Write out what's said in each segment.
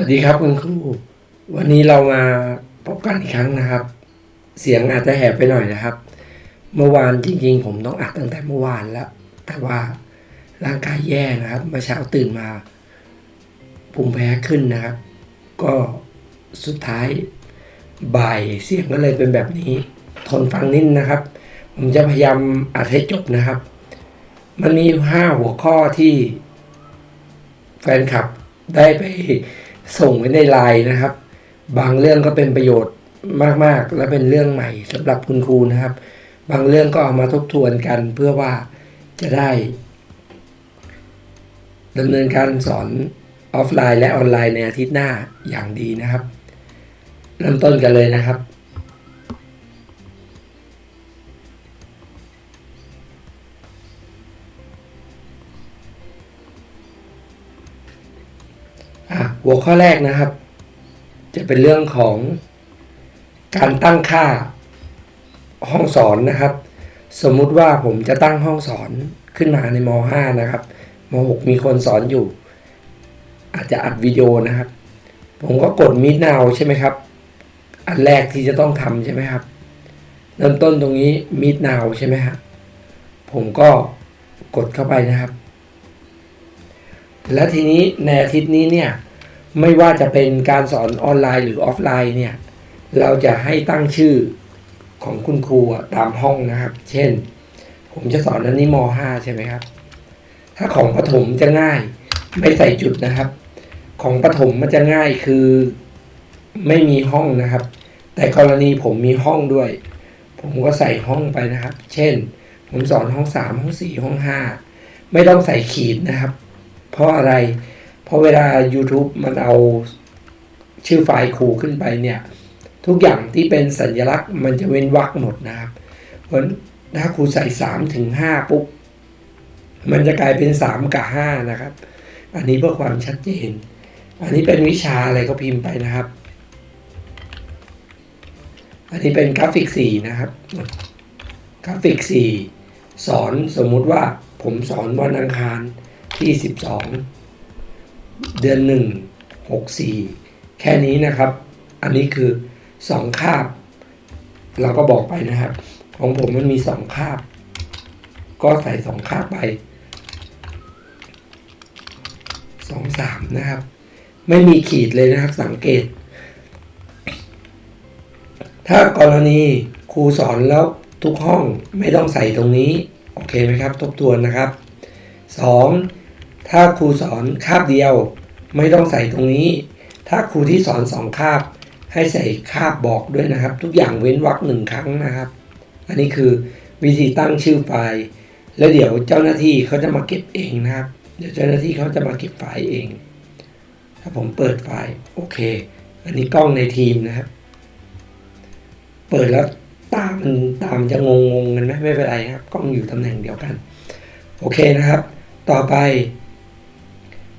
สวัสดีครับคุณครูวันนี้เรามาพบกันอีกครั้งนะครับ เสียงอาจจะแหบไปหน่อยนะครับ เมื่อวานจริงๆ ผมต้องอัดตั้งแต่เมื่อวานแล้ว แต่ว่าร่างกายแย่นะครับเมื่อเช้าตื่นมาภูมิแพ้ขึ้นนะครับ ก็สุดท้ายบ่ายเสียงก็เลยเป็นแบบนี้ ทนฟังนิดนะครับ ผมจะพยายามอัดให้จบนะครับ มันมีห้าหัวข้อที่แฟนคลับได้ไป ส่งไว้ในไลน์นะครับ บางเรื่องก็เป็นประโยชน์มากๆ และเป็นเรื่องใหม่สำหรับคุณครูนะครับ บางเรื่องก็เอามาทบทวนกันเพื่อว่าจะได้ดำเนินการสอนออฟไลน์และออนไลน์ในอาทิตย์หน้าอย่างดีนะครับ เริ่มต้นกันเลยนะครับ หัวข้อแรกนะครับ จะเป็นเรื่องของการตั้งค่าห้องสอนนะครับ สมมุติว่าผมจะตั้งห้องสอนขึ้นมาในม .5 นะครับม .6 มีคนสอนอยู่ อาจจะอัดวิดีโอนะครับ ผมก็กดมิดนาวใช่ไหมครับ อันแรกที่จะต้องทำใช่ไหมครับ เริ่มต้นตรงนี้มิดนาวใช่ไหมครับผมก็กดเข้าไปนะครับ และทีนี้ในอาทิตย์นี้เนี่ย ไม่ว่าจะเป็นการสอนออนไลน์หรือออฟไลน์เนี่ย เราจะให้ตั้งชื่อของคุณครูตามห้องนะครับ เช่น ผมจะสอนอันนี้ม .5 ใช่ไหมครับ ถ้าของประถมจะง่าย ไม่ใส่จุดนะครับ ของประถมมันจะง่ายคือไม่มีห้องนะครับ แต่กรณีผมมีห้องด้วย ผมก็ใส่ห้องไปนะครับ เช่น ผมสอนห้องสามห้องสี่ห้องห้าไม่ต้องใส่ขีดนะครับ เพราะอะไร เพราะเวลา YouTube มันเอาชื่อไฟล์ครูขึ้นไปเนี่ย ทุกอย่างที่เป็นสัญลักษณ์มันจะเว้นวรรคหมดนะครับเพราะถ้าครูใส่สามถึงห้าปุ๊บ มันจะกลายเป็นสามกับห้านะครับ อันนี้เพื่อความชัดเจน อันนี้เป็นวิชาอะไรก็พิมพ์ไปนะครับ อันนี้เป็นกราฟิกสีนะครับ กราฟิกสีสอนสมมุติว่าผมสอนวันอังคารที่สิบสอง เดือนหนึ่งหกสี่แค่นี้นะครับ อันนี้คือสองคาบ เราก็บอกไปนะครับ ของผมมันมีสองคาบ ก็ใส่สองคาบไปสองสามนะครับ ไม่มีขีดเลยนะครับสังเกต ถ้ากรณีครูสอนแล้วทุกห้องไม่ต้องใส่ตรงนี้ โอเคไหมครับ ทบทวนนะครับ 2. ถ้าครูสอนคาบเดียว ไม่ต้องใส่ตรงนี้ ถ้าครูที่สอนสองคาบ ให้ใส่คาบบอกด้วยนะครับ ทุกอย่างเว้นวรรคหนึ่งครั้งนะครับ อันนี้คือวิธีตั้งชื่อไฟล์ แล้วเดี๋ยวเจ้าหน้าที่เขาจะมาเก็บเองนะครับ เดี๋ยวเจ้าหน้าที่เขาจะมาเก็บไฟล์เอง ถ้าผมเปิดไฟล์โอเค อันนี้กล้องในทีมนะครับ เปิดแล้วตามมันตามจะงงงๆกันไหมไม่เป็นไรครับ กล้องอยู่ตำแหน่งเดียวกัน โอเคนะครับ ต่อไป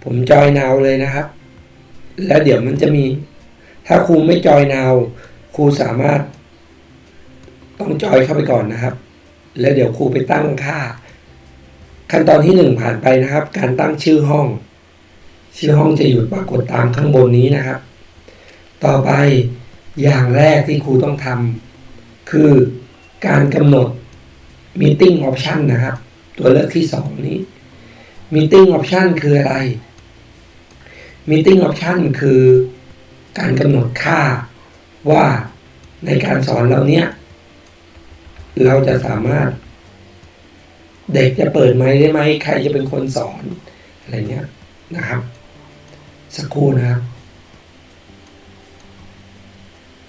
ผมจอยนาวเลยนะครับ แล้วเดี๋ยวมันจะมี ถ้าครูไม่จอยนาวครูสามารถ ต้องจอยเข้าไปก่อนนะครับ แล้วเดี๋ยวครูไปตั้งค่า ขั้นตอนที่หนึ่งผ่านไปนะครับ การตั้งชื่อห้อง ชื่อห้องจะอยู่ปรากฏตามข้างบนนี้นะครับ ต่อไปอย่างแรกที่ครูต้องทำคือการกำหนด meeting option นะครับ ตัวเลือกที่สองนี้ meeting option คืออะไร meeting option คือการกำหนดค่าว่าในการสอนเราเนี้ยเราจะสามารถ เด็กจะเปิดไมค์ได้ไหม ใครจะเป็นคนสอน อะไรเงี้ยนะครับ สักครู่นะครับ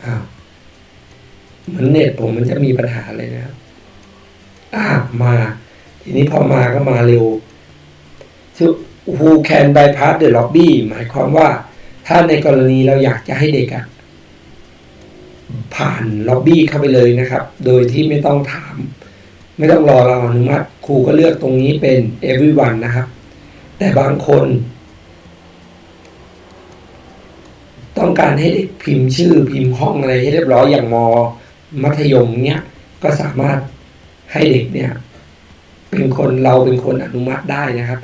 อ้าวเหมือนเน็ตผมมันจะมีปัญหาเลยนะครับอ่ามา ทีนี้พอมาก็มาเร็ว who can bypass the lobby หมายความว่าถ้าในกรณีเราอยากจะให้เด็กอะผ่านล็อบบี้เข้าไปเลยนะครับ โดยที่ไม่ต้องถาม ไม่ต้องรอเราอนุมัติ ครูก็เลือกตรงนี้เป็น everyone นะครับ แต่บางคน ต้องการให้เด็กพิมพ์ชื่อพิมพ์ห้องอะไรให้เรียบร้อยอย่างมมัธยมเนี้ย ก็สามารถให้เด็กเนี่ย เป็นคนเราเป็นคนอนุมัติได้นะครับ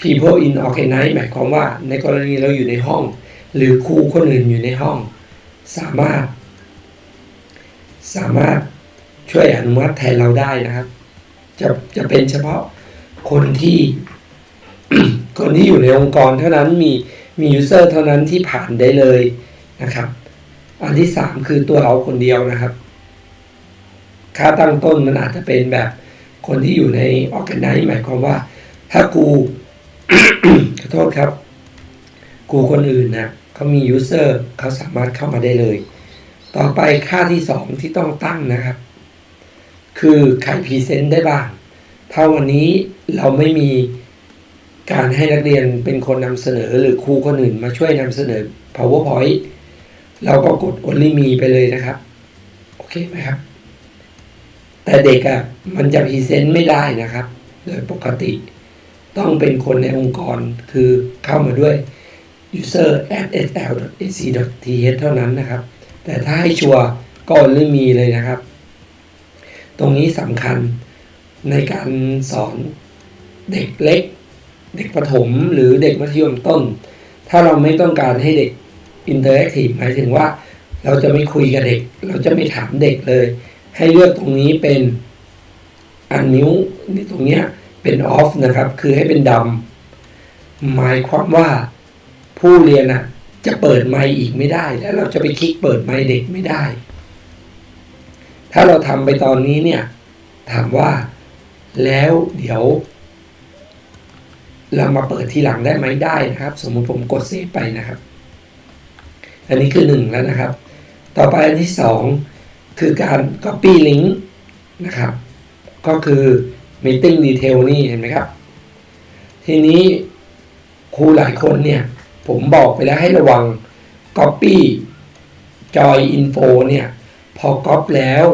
people in organize หมายความว่าในกรณีเราอยู่ในห้อง หรือครูคนอื่นอยู่ในห้อง สามารถ สามารถช่วยอนุมัติแทนเราได้นะครับ จะจะเป็นเฉพาะคนที่คนที่อยู่ในองค์กรเท่านั้นมีมียูเซอร์เท่านั้นที่ผ่านได้เลยนะครับ อันที่สามคือตัวเราคนเดียวนะครับ ค่าตั้งต้นมันอาจจะเป็นแบบคนที่อยู่ในออ g a แก z e หมายความว่า ถ้ากู ขอโทษครับกูคนอื่นนะเขามียูเซอร์เขาสามารถเข้ามาได้เลย ต่อไปค่าที่สองที่ต้องตั้งนะครับ คือใครพรีเซนต์ได้บ้าง ถ้าวันนี้เราไม่มีการให้นักเรียนเป็นคนนำเสนอหรือครูคนอื่นมาช่วยนำเสนอ powerpoint เราก็กด only me ไปเลยนะครับ โอเคไหมครับ แต่เด็กอะ่ะมันจะพรีเซนต์ไม่ได้นะครับ โดยปกติ ต้องเป็นคนในองค์กรคือเข้ามาด้วย user at sl.ac.th เท่านั้นนะครับ แต่ถ้าให้ชัวร์ก็ only me เลยนะครับ ตรงนี้สำคัญในการสอนเด็กเล็ก เด็กประถมหรือเด็กมัธยมต้น ถ้าเราไม่ต้องการให้เด็กอินเตอร์แอคทีฟหมายถึงว่าเราจะไม่คุยกับเด็ก เราจะไม่ถามเด็กเลย ให้เลือกตรงนี้เป็นอันนิ้วนี่ตรงเนี้ย เป็นออฟนะครับ คือให้เป็นดำหมายความว่าผู้เรียนอะจะเปิดไมค์อีกไม่ได้ แล้วเราจะไปคลิกเปิดไมค์เด็กไม่ได้ ถ้าเราทำไปตอนนี้เนี่ย ถามว่าแล้วเดี๋ยว เรามาเปิดทีหลังได้ไหมได้นะครับ สมมุติผมกดเซฟไปนะครับ อันนี้คือหนึ่งแล้วนะครับ ต่อไปอันที่สองคือการ copy link นะครับ ก็คือ meeting detail นี่เห็นไหมครับ ทีนี้ครูหลายคนเนี่ย ผมบอกไปแล้วให้ระวัง copy joy info เนี่ย พอ cop แล้ว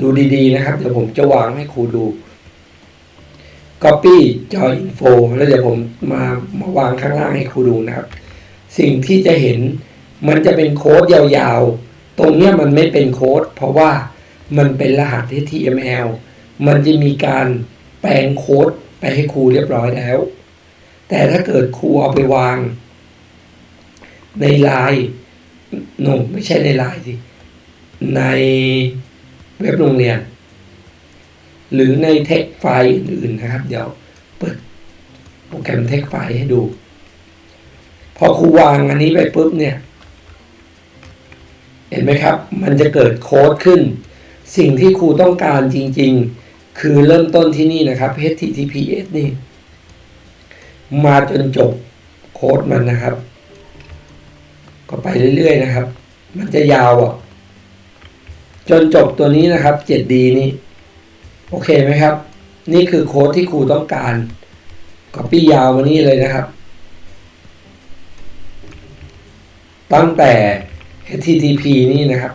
ดูดีๆนะครับ เดี๋ยวผมจะวางให้ครูดู copy joy info แล้วเดี๋ยวผมมามาวางข้างล่างให้ครูดูนะครับ สิ่งที่จะเห็นมันจะเป็นโค้ดยาวๆ ตรงเนี้ยมันไม่เป็นโค้ดเพราะว่ามันเป็นรหัส HTML มันจะมีการแปลงโค้ดไปให้ครูเรียบร้อยแล้ว แต่ถ้าเกิดครูเอาไปวาง ในไลน์โนไม่ใช่ในไลน์สิ ในเว็บโรงเรียน หรือในเทคไฟล์อื่นๆนะครับ เดี๋ยวเปิดโปรแกรมเทคไฟล์ให้ดู พอครูวางอันนี้ไปปุ๊บเนี่ย เห็นไหมครับ มันจะเกิดโค้ดขึ้น สิ่งที่ครูต้องการจริง ๆ คือเริ่มต้นที่นี่นะครับ https นี่ มาจนจบโค้ดมันนะครับ ก็ไปเรื่อยๆนะครับ มันจะยาวอะ จนจบตัวนี้นะครับ 7D นี่ โอเคไหมครับ นี่คือโค้ดที่ครูต้องการ copy ยาวมานี่เลยนะครับ ตั้งแต่ HTTP นี่นะครับ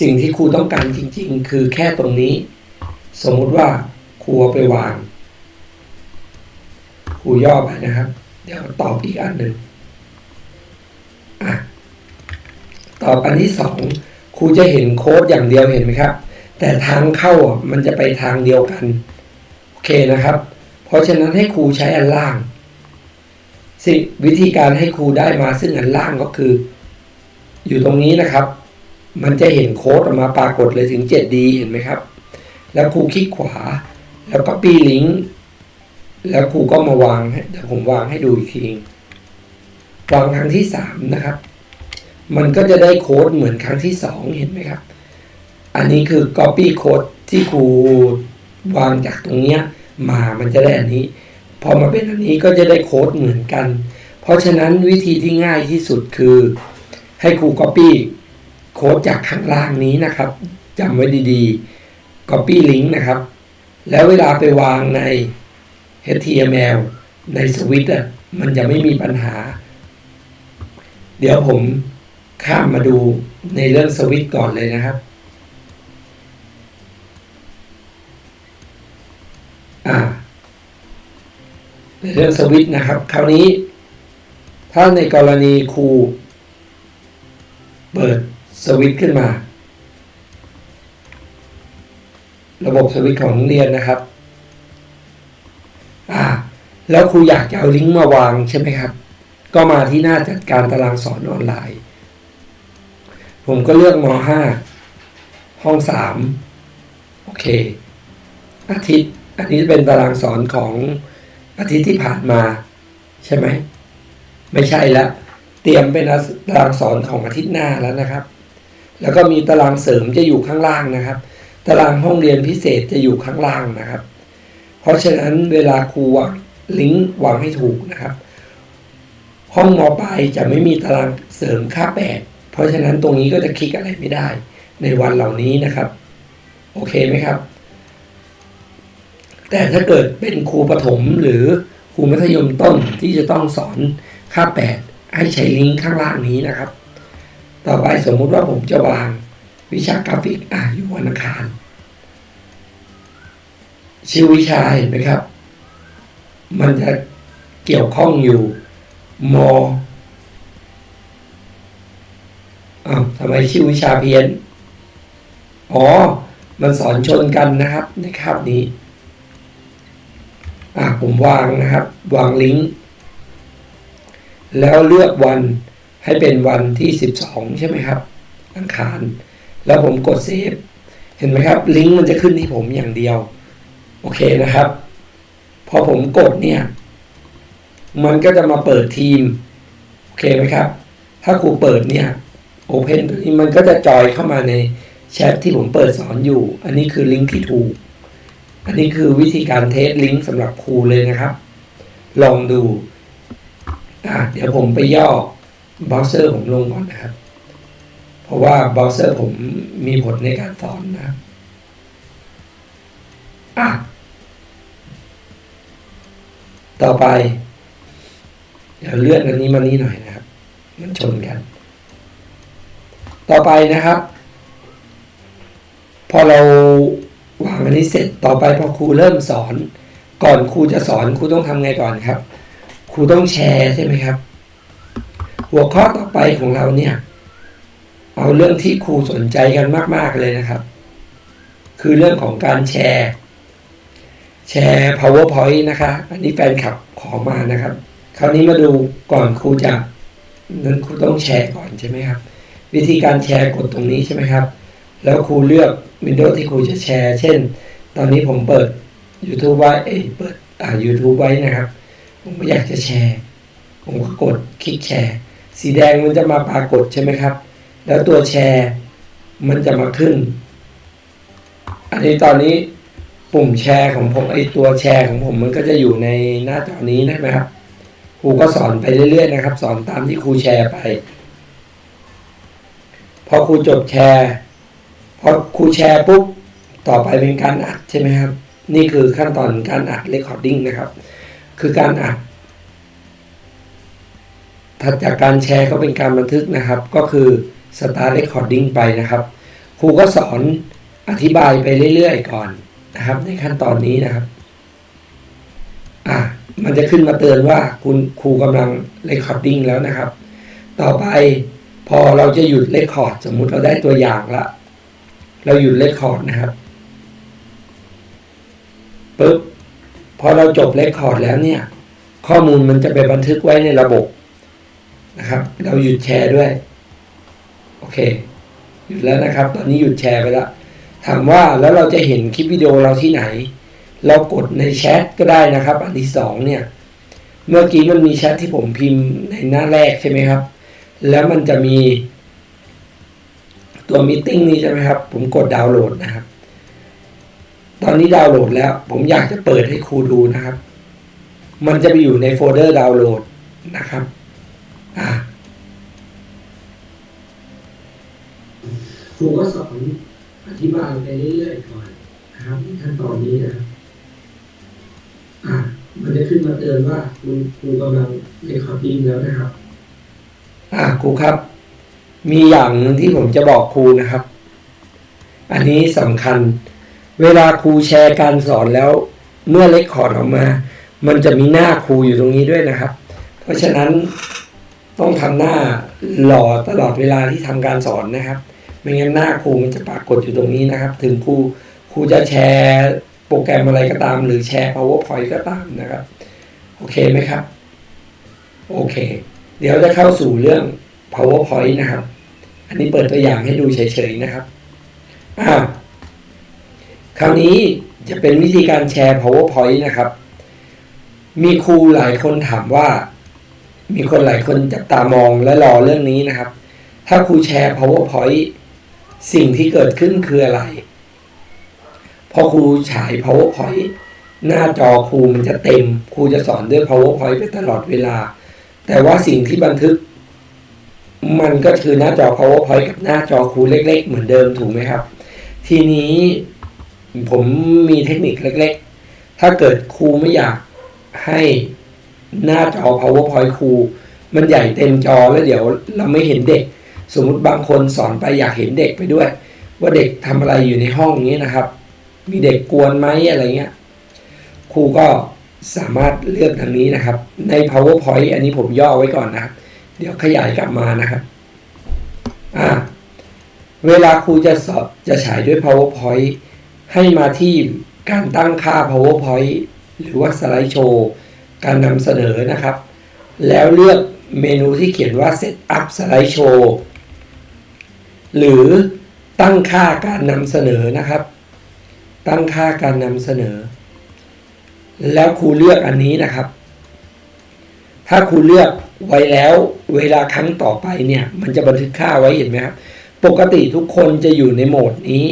สิ่งที่ครูต้องการจริง ๆ คือแค่ตรงนี้ สมมุติว่าครูไปวางครูย่อไปนะครับ เดี๋ยวตอบอีกอันหนึ่งอะตอบอันที่สองครูจะเห็นโค้ดอย่างเดียวเห็นไหมครับ แต่ทางเข้ามันจะไปทางเดียวกันโอเคนะครับ เพราะฉะนั้นให้ครูใช้อันล่างสิวิธีการให้ครูได้มาซึ่งอันล่างก็คือ อยู่ตรงนี้นะครับ มันจะเห็นโค้ดออกมาปรากฏเลยถึง 7D เห็นไหมครับ แล้วครูคลิกขวา แล้วก็ปีลิงก์แล้วครูก็มาวางให้เดี๋ยวผมวางให้ดูอีกทีวางครั้งที่สามนะครับ มันก็จะได้โค้ดเหมือนครั้งที่สองเห็นไหมครับ อันนี้คือ copy code ที่ครูวางจากตรงเนี้ยมามันจะได้อันนี้ พอมาเป็นอันนี้ก็จะได้โค้ดเหมือนกัน เพราะฉะนั้นวิธีที่ง่ายที่สุดคือ ให้ครู copy โค้ดจากข้างล่างนี้นะครับจำไว้ดีๆ copy link นะครับ แล้วเวลาไปวางใน HTML ในสวิตอะมันจะไม่มีปัญหา เดี๋ยวผมข้ามมาดูในเรื่องสวิตก่อนเลยนะครับในเรื่องสวิตนะครับ คราวนี้ ถ้าในกรณีครู เปิดสวิต์ขึ้นมา ระบบสวิตช์ของโรงเรียนนะครับ อ่า แล้วครูอยากจะเอาลิงก์มาวางใช่ไหมครับ ก็มาที่หน้าจัดการตารางสอนออนไลน์ ผมก็เลือกม .5 ห้อง 3 โอเค อาทิตย์ อันนี้เป็นตารางสอนของอาทิตย์ที่ผ่านมา ใช่ไหม ไม่ใช่แล้วเตรียมเป็นตารางสอนของอาทิตย์หน้าแล้วนะครับ แล้วก็มีตารางเสริมจะอยู่ข้างล่างนะครับ ตารางห้องเรียนพิเศษจะอยู่ข้างล่างนะครับ เพราะฉะนั้นเวลาครูวางลิงก์วางให้ถูกนะครับ ห้องมอปลายจะไม่มีตารางเสริมค่าแปดเพราะฉะนั้นตรงนี้ก็จะคลิกอะไรไม่ได้ ในวันเหล่านี้นะครับ โอเคไหมครับ แต่ถ้าเกิดเป็นครูประถมหรือครูมัธยมต้นที่จะต้องสอนค่าแปดให้ใช้ลิงก์ข้างล่างนี้นะครับ ต่อไปสมมุติว่าผมจะวาง วิชากราฟิกอะอยู่วันอังคารชื่อวิชาเห็นไหมครับ มันจะเกี่ยวข้องอยู่มอ้าวทำไมชื่อวิชาเพี้ยน อ๋อ มันสอนชนกันนะครับในคาบนี้ อะผมวางนะครับ วางลิงก์ แล้วเลือกวันให้เป็นวันที่ 12 ใช่ไหมครับ อังคาร แล้วผมกดเซฟเห็นไหมครับ ลิงก์มันจะขึ้นที่ผมอย่างเดียว โอเคนะครับ พอผมกดเนี่ย มันก็จะมาเปิดทีม โอเคไหมครับ ถ้าครูเปิดเนี่ย Open ตัวนี้มันก็จะจอยเข้ามาในแชทที่ผมเปิดสอนอยู่ อันนี้คือลิงก์ที่ถูก อันนี้คือวิธีการเทสลิงก์สำหรับครูเลยนะครับ ลองดู อะเดี๋ยวผมไปย่อ บราวเซอร์ผมลงก่อนนะครับ เพราะว่าเบราว์เซอร์ผมมีผลในการสอนนะอะต่อไปเดี๋ยวเลื่อนอันนี้มานี่หน่อยนะครับ มันชนกัน ต่อไปนะครับ พอเราวางอันนี้เสร็จต่อไปพอครูเริ่มสอน ก่อนครูจะสอนครูต้องทำไงก่อนครับ ครูต้องแชร์ใช่ไหมครับ หัวข้อต่อไปของเราเนี่ย เอาเรื่องที่ครูสนใจกันมาก ๆ เลยนะครับ คือเรื่องของการแชร์ แชร์ powerpoint นะคะ อันนี้แฟนคลับขอมานะครับ คราวนี้มาดูก่อนครูจะนั้นครูต้องแชร์ก่อนใช่ไหมครับ วิธีการแชร์กดตรงนี้ใช่ไหมครับ แล้วครูเลือกวินโดว์ที่ครูจะแชร์ เช่น ตอนนี้ผมเปิด YouTube ไว้เอ้เปิดอ่า YouTube ไว้นะครับ ผมอยากจะแชร์ ผมก็กดคลิกแชร์ สีแดงมันจะมาปรากฏใช่ไหมครับ แล้วตัวแชร์มันจะมาขึ้น อันนี้ตอนนี้ปุ่มแชร์ของผมไอตัวแชร์ของผมมันก็จะอยู่ในหน้าจอนี้นะครับครูก็สอนไปเรื่อยๆนะครับ สอนตามที่ครูแชร์ไป พอครูจบแชร์พอครูแชร์ปุ๊บต่อไปเป็นการอัดใช่ไหมครับ นี่คือขั้นตอนการอัดเรคคอร์ดิ้งนะครับ คือการอัดถัดจากการแชร์ก็เป็นการบันทึกนะครับ ก็คือ start recording ไปนะครับ ครูก็สอนอธิบายไปเรื่อยๆก่อนนะครับ ในขั้นตอนนี้นะครับ อะมันจะขึ้นมาเตือนว่าคุณครูกำลัง recording แล้วนะครับ ต่อไปพอเราจะหยุด record สมมุติเราได้ตัวอย่างละ เราหยุด record นะครับปุ๊บพอเราจบ record แล้วเนี่ย ข้อมูลมันจะไปบันทึกไว้ในระบบนะครับ เราหยุดแชร์ด้วย เคหยุดแล้วนะครับ ตอนนี้หยุดแชร์ไปแล้ว ถามว่าแล้วเราจะเห็นคลิปวิดีโอเราที่ไหน เรากดในแชทก็ได้นะครับ อันที่สองเนี่ย เมื่อกี้มันมีแชทที่ผมพิมพ์ในหน้าแรกใช่ไหมครับ แล้วมันจะมี ตัวมิ팅นี้ใช่ไหมครับ ผมกดดาวน์โหลดนะครับ ตอนนี้ดาวน์โหลดแล้ว ผมอยากจะเปิดให้ครูดูนะครับ มันจะไปอยู่ในโฟลเดอร์ดาวน์โหลดนะครับ อ่า ครูก็สอนอธิบายไปเรื่อยๆก่อนนะครับขั้นตอนนี้นะครับอ่ามันจะขึ้นมาเตือนว่าคุณครูกำลังเรคคอร์ดิ้งแล้วนะครับ อ่าครูครับ มีอย่างหนึ่งที่ผมจะบอกครูนะครับ อันนี้สำคัญ เวลาครูแชร์การสอนแล้ว เมื่อเล็กคอร์ดออกมา มันจะมีหน้าครูอยู่ตรงนี้ด้วยนะครับ เพราะฉะนั้นต้องทำหน้าหล่อตลอดเวลาที่ทำการสอนนะครับ ไม่งั้นหน้าครูมันจะปรากฏอยู่ตรงนี้นะครับ ถึงครูครูจะแชร์โปรแกรมอะไรก็ตาม หรือแชร์ powerpoint ก็ตามนะครับ โอเคไหมครับ โอเค เดี๋ยวจะเข้าสู่เรื่อง powerpoint นะครับ อันนี้เปิดตัวอย่างให้ดูเฉยๆนะครับอ่าคราวนี้จะเป็นวิธีการแชร์ powerpoint นะครับ มีครูหลายคนถามว่า มีคนหลายคนจับตามองและรอเรื่องนี้นะครับ ถ้าครูแชร์ powerpoint สิ่งที่เกิดขึ้นคืออะไร พอครูฉาย powerpoint หน้าจอครูมันจะเต็ม ครูจะสอนด้วย powerpoint ไปตลอดเวลา แต่ว่าสิ่งที่บันทึก มันก็คือหน้าจอ powerpoint กับหน้าจอครูเล็ก ๆ เหมือนเดิมถูกไหมครับ ทีนี้ผมมีเทคนิคเล็ก ๆ ถ้าเกิดครูไม่อยากให้หน้าจอ powerpoint ครูมันใหญ่เต็มจอแล้วเดี๋ยวเราไม่เห็นเด็ก สมมุติบางคนสอนไปอยากเห็นเด็กไปด้วย ว่าเด็กทำอะไรอยู่ในห้องนี้นะครับ มีเด็กกวนไหมอะไรเงี้ยครูก็สามารถเลือกทางนี้นะครับ ใน powerpoint อันนี้ผมย่อไว้ก่อนนะครับ เดี๋ยวขยายกลับมานะครับอ่าเวลาครูจะสอบจะฉายด้วย powerpoint ให้มาที่การตั้งค่า powerpoint หรือว่าสไลด์โชว์การนำเสนอนะครับ แล้วเลือกเมนูที่เขียนว่า set up slide show หรือตั้งค่าการนำเสนอนะครับ ตั้งค่าการนำเสนอ แล้วครูเลือกอันนี้นะครับ ถ้าครูเลือกไว้แล้วเวลาครั้งต่อไปเนี่ย มันจะบันทึกค่าไว้เห็นไหมครับ ปกติทุกคนจะอยู่ในโหมดนี้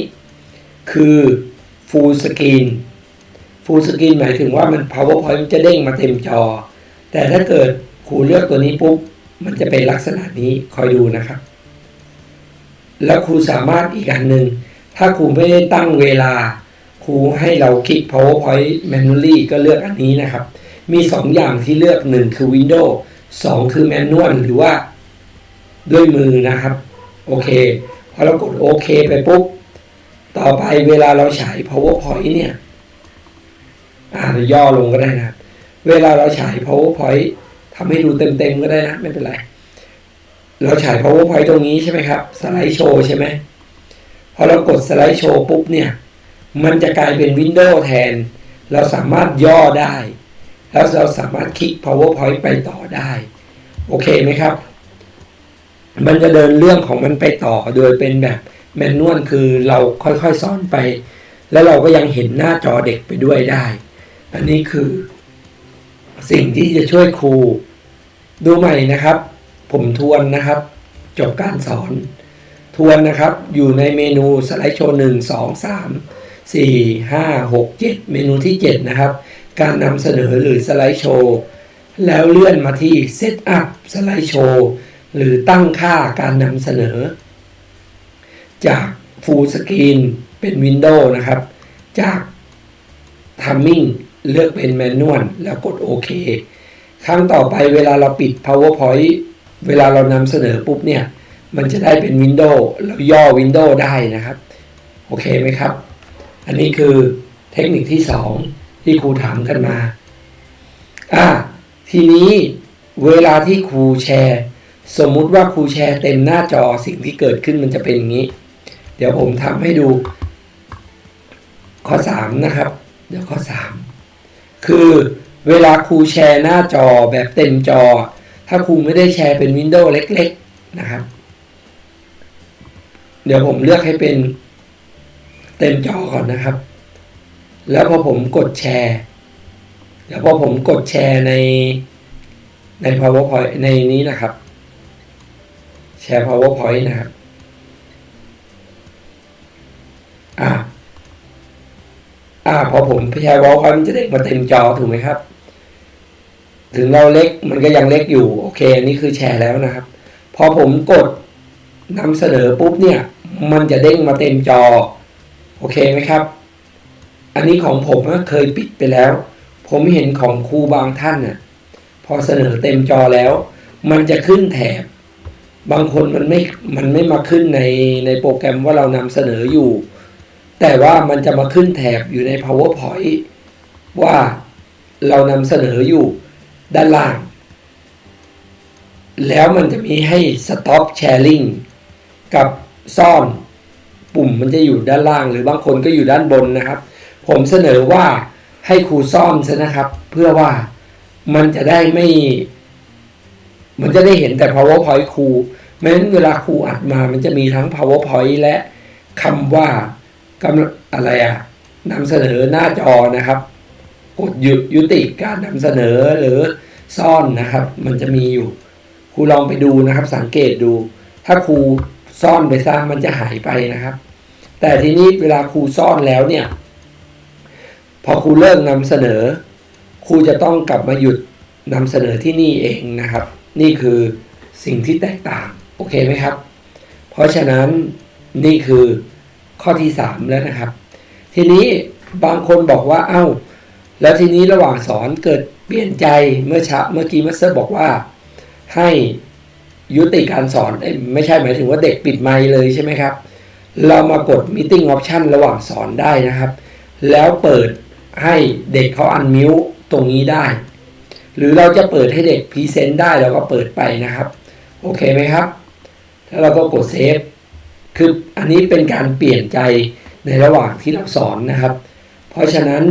คือ full screen full screen หมายถึงว่ามัน powerpoint มันจะเด้งมาเต็มจอ แต่ถ้าเกิดครูเลือกตัวนี้ปุ๊บ มันจะเป็นลักษณะนี้คอยดูนะครับ แล้วครูสามารถอีกอันหนึ่ง ถ้าครูไม่ได้ตั้งเวลา ครูให้เราคลิก powerpoint manually ก็เลือกอันนี้นะครับ มีสองอย่างที่เลือกหนึ่งคือ Windows สองคือ Manual หรือว่าด้วยมือนะครับ โอเค พอเรากดโอเคไปปุ๊บ ต่อไปเวลาเราฉาย powerpoint เนี่ย อ่าย่อลงก็ได้นะครับ เวลาเราฉาย powerpoint ทำให้ดูเต็มๆก็ได้นะ ไม่เป็นไร เราฉาย powerpoint ตรงนี้ใช่ไหมครับ สไลด์โชว์ใช่ไหมพอเรากดสไลด์โชว์ปุ๊บเนี่ย มันจะกลายเป็นวินโดว์แทน เราสามารถย่อได้ แล้วเราสามารถคลิก powerpoint ไปต่อได้ โอเคไหมครับ มันจะเดินเรื่องของมันไปต่อโดยเป็นแบบแมนนวลคือเราค่อยๆสอนไป แล้วเราก็ยังเห็นหน้าจอเด็กไปด้วยได้ อันนี้คือ สิ่งที่จะช่วยครู ดูใหม่นะครับ ผมทวนนะครับ จบการสอน ทวนนะครับอยู่ในเมนูสไลด์โชว์หนึ่งสองสามสี่ห้าหกเจ็ดเมนูที่เจ็ดนะครับ การนำเสนอหรือสไลด์โชว์แล้วเลื่อนมาที่ Set up สไลด์โชว์หรือตั้งค่าการนำเสนอ จาก Full Screen เป็น Windows นะครับ จาก Timing เลือกเป็น Manual แล้วกดโอเคครั้งต่อไปเวลาเราปิด PowerPoint เวลาเรานำเสนอปุ๊บเนี่ย มันจะได้เป็น Windows เราย่อ Windows ได้นะครับ โอเคไหมครับ อันนี้คือเทคนิคที่สองที่ครูถามกันมาอ่าทีนี้เวลาที่ครูแชร์ สมมุติว่าครูแชร์เต็มหน้าจอสิ่งที่เกิดขึ้นมันจะเป็นอย่างนี้ เดี๋ยวผมทำให้ดู ข้อสามนะครับ เดี๋ยวข้อสามคือเวลาครูแชร์หน้าจอแบบเต็มจอ ถ้าครูไม่ได้แชร์เป็นวินโดว์เล็ก ๆ นะครับ เดี๋ยวผมเลือกให้เป็นเต็มจอก่อนนะครับ แล้วพอผมกดแชร์ เดี๋ยวพอผมกดแชร์ในใน powerpoint ในนี้นะครับ แชร์ powerpoint นะครับ อ่าอ่าพอผมแชร์ powerpoint มันจะเด็กมาเต็มจอถูกไหมครับ ถึงเราเล็กมันก็ยังเล็กอยู่โอเคอันนี้คือแชร์แล้วนะครับ พอผมกดนำเสนอปุ๊บเนี่ย มันจะเด้งมาเต็มจอ โอเคไหมครับ อันนี้ของผมก็เคยปิดไปแล้ว ผมเห็นของครูบางท่านน่ะพอเสนอเต็มจอแล้ว มันจะขึ้นแถบบางคนมันไม่ มันไม่มาขึ้นในในโปรแกรมว่าเรานำเสนออยู่ แต่ว่ามันจะมาขึ้นแถบอยู่ใน powerpoint ว่าเรานำเสนออยู่ ด้านล่าง แล้วมันจะมีให้ stop sharing กับซ่อน ปุ่มมันจะอยู่ด้านล่าง หรือบางคนก็อยู่ด้านบนนะครับ ผมเสนอว่าให้ครูซ่อนซะนะครับ เพื่อว่ามันจะได้ไม่ มันจะได้เห็นแต่ powerpoint ครูไม่งั้นเวลาครูอัดมา มันจะมีทั้ง powerpoint และคำว่ากำอะไรอะนำเสนอหน้าจอนะครับ กดยุยติการนำเสนอหรือซ่อนนะครับ มันจะมีอยู่ ครูลองไปดูนะครับ สังเกตดู ถ้าครูซ่อนไปซะมันจะหายไปนะครับ แต่ทีนี้เวลาครูซ่อนแล้วเนี่ย พอครูเลิกนำเสนอ ครูจะต้องกลับมาหยุดนำเสนอที่นี่เองนะครับ นี่คือสิ่งที่แตกต่าง โอเคไหมครับ เพราะฉะนั้นนี่คือข้อที่สามแล้วนะครับ ทีนี้บางคนบอกว่าเอ้า แล้วทีนี้ระหว่างสอนเกิดเปลี่ยนใจเมื่อเช้าเมื่อกี้มัสเตอร์บอกว่า ให้ยุติการสอนไม่ใช่หมายถึงว่าเด็กปิดไมค์เลยใช่ไหมครับ เรามากด meeting option ระหว่างสอนได้นะครับ แล้วเปิดให้เด็กเขาอันมิวตรงนี้ได้ หรือเราจะเปิดให้เด็กพรีเซนต์ได้เราก็เปิดไปนะครับ โอเคไหมครับ แล้วเราก็กดเซฟคืออันนี้เป็นการเปลี่ยนใจในระหว่างที่เราสอนนะครับ เพราะฉะนั้น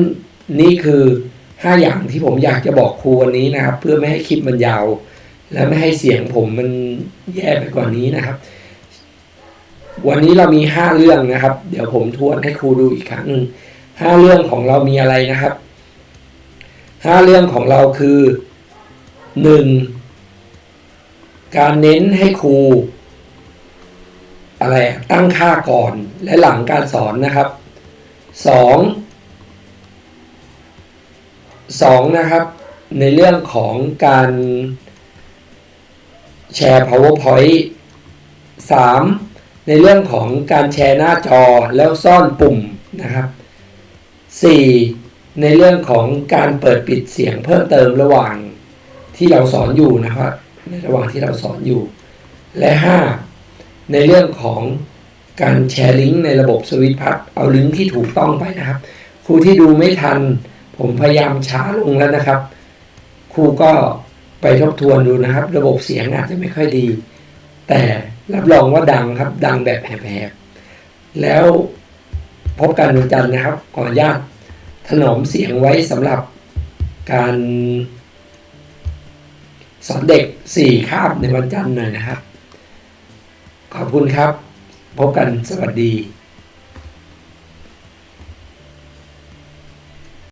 นี่คือ 5 อย่างที่ผมอยากจะบอกครูวันนี้นะครับ เพื่อไม่ให้คลิปมันยาว และไม่ให้เสียงผมมันแย่ไปกว่านี้นะครับ วันนี้เรามี 5 เรื่องนะครับ เดี๋ยวผมทวนให้ครูดูอีกครั้งหนึ่งห้าเรื่องของเรามีอะไรนะครับห้าเรื่องของเราคือหนึ่งการเน้นให้ครูอะไรตั้งค่าก่อนและหลังการสอนนะครับสอง สองนะครับในเรื่องของการแชร์ powerpoint สามในเรื่องของการแชร์หน้าจอแล้วซ่อนปุ่มนะครับสี่ในเรื่องของการเปิดปิดเสียงเพิ่มเติมระหว่างที่เราสอนอยู่นะครับ ในระหว่างที่เราสอนอยู่ และห้าในเรื่องของการแชร์ลิงก์ในระบบสวิตพัดเอาลิงก์ที่ถูกต้องไปนะครับ ครูที่ดูไม่ทัน ผมพยายามช้าลงแล้วนะครับ ครูก็ไปทบทวนดูนะครับ ระบบเสียงอาจจะไม่ค่อยดี แต่รับรองว่าดังครับ ดังแบบแหบๆแล้วพบกันวันจันทร์นะครับขออนุญาตถนอมเสียงไว้สำหรับการสอนเด็กสี่คาบในวันจันทร์หน่อยนะครับ ขอบคุณครับ พบกันสวัสดี